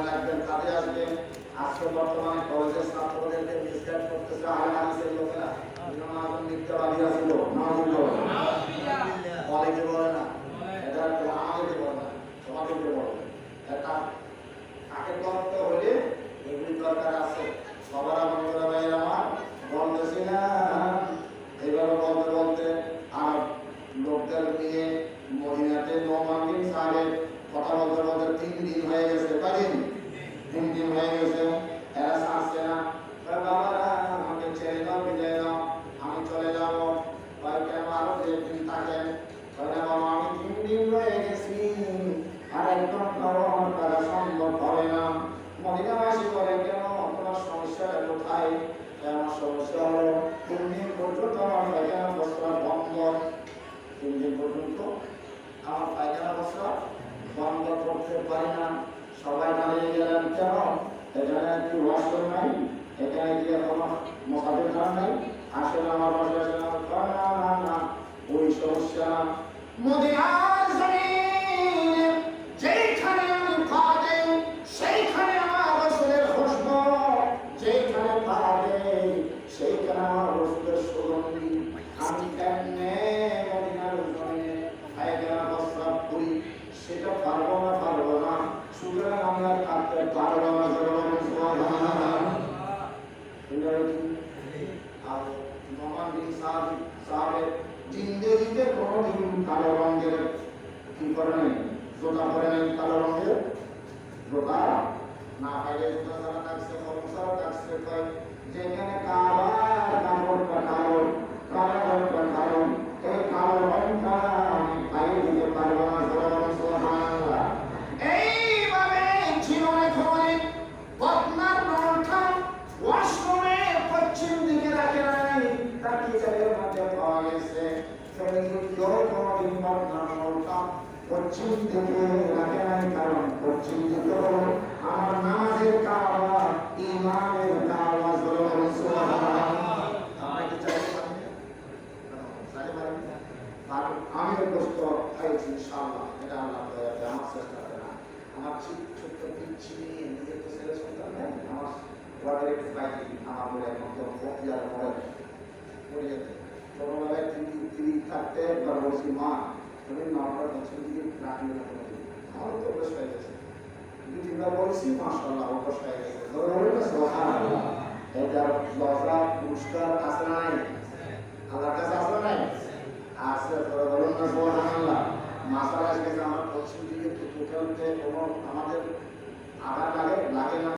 মনে কাজে আসবেন আজকে বর্তমানে কলেজের ছাত্রদেরকে মিসগাইড করতে হলে এগুলি দরকার আছে। সবার বন্ধুরা ভাই আমার বলতেছি না। এইভাবে বলতে বলতে আর লোকদের নিয়ে মহিলাতে নমান দিন বলতে তিন দিন হয়ে গেছে, কদিন? তিন দিন হয়ে গেছে এরা আসছে না। আমাকে ছেড়ে দাও, বিদায় দাও, আমি চলে যাব। কেন আরও যে দিন থাকেন বাবা, আমি তিন দিন রয়ে আর একদম আমার দ্বারা সম্ভব হবে না। মহিলাবাসী করে কেন? তোমার সমস্যাটা কোথায়? আমার সমস্যা হলো? তিন দিন পর্যন্ত আমার পায়খানা বস্ত্র বন্ধ। তিন দিন পর্যন্ত আমার পায়খানা বস্ত্র বন্ধ পারি না। সবাই দাঁড়িয়ে গেলেন কেন? এখানে কি ওয়াশরুম নাই, এখানে কি কোনো মশাদের নাই। আসলে আমার না না না, ওই সমস্যা সেইখানে আমার সেইখানে আমার আমি কেমনে মদিনার জমিনে পায়খানা প্রস্রাব করি সেটা পারব না পারব না সুতরাং আমরা থাকতে পারব না জনগণ সুবহানাল্লাহ আর নোমান বিন জিন্দেগিতে কোনোদিন কালো রঙের কি করে নাই? জোতা করে নাই কালো রঙের? জোতা? না পাইলে জোতা যারা ডাকছে ছাড়া থাকছে কয়, যেখানে কাবার কাপড় কালো কালো কালো এই কালো রঙটা আমি পাইয়ে দিতে পারব না জনগণ সুবহানাল্লাহ এইভাবে জীবনে খবরে বদনার নলটা ওয়াশরুমে পশ্চিম দিকে রাখে নাই তার কিচেনের মধ্যে পাওয়া গেছে কেউ কোনোদিন বদনার নলটা পশ্চিম দিকে রাখে নাই কারণ পশ্চিম হলো আমার নামাজের কাবা ইমানের সুবহানাল্লাহ আমরা গোস্ত খাইছি ইনশাআল্লাহ এটা আল্লাহ দয়াতে আমার চেষ্টা করে না আমার ছোট্ট পিচ্ছি নিজের তো ছেলে সন্তান নেই আমার তুমি নটা দিকে তো অভ্যাস হয়ে গেছে। দু তিনবার বলছি, মাশাআল্লাহ, অভ্যাস হয়ে গেছে। লজা পুরস্কার নাই? আল্লাহর কাছে নাই? ধরে বলুন না আমার পশ্চিম দিকে তো আমাদের আঘাত লাগে লাগে না।